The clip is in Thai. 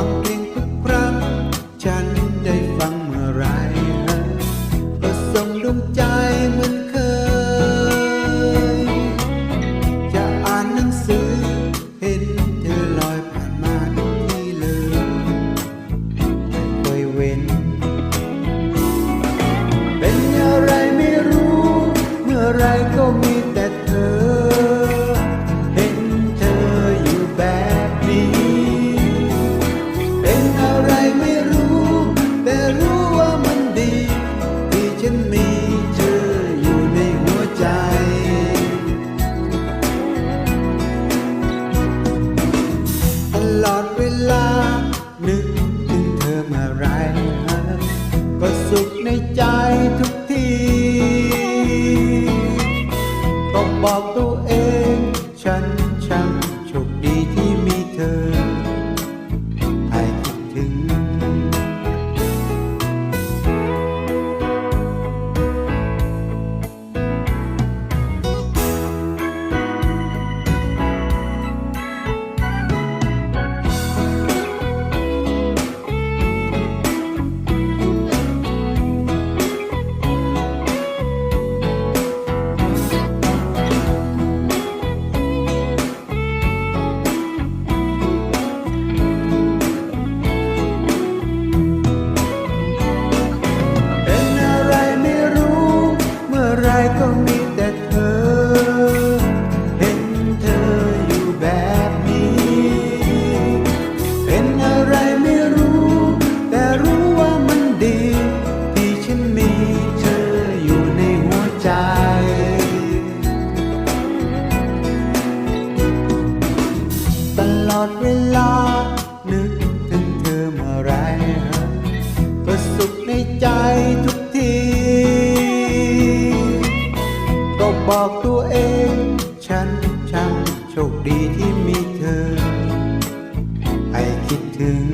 ฟังเพลงทุกครั้ง ฉันได้ฟังเมื่อไรก็ส่งดวงใจเหมือนเคย จะอ่านหนังสือ เห็นเธอลอยผ่านมาทุกทีเลยไม่เคยเว้น เป็นอะไรไม่รู้ เมื่อไรก็ roubado บอกตัวเอง ฉันช่างโชคดีที่มีเธอ ให้คิดถึง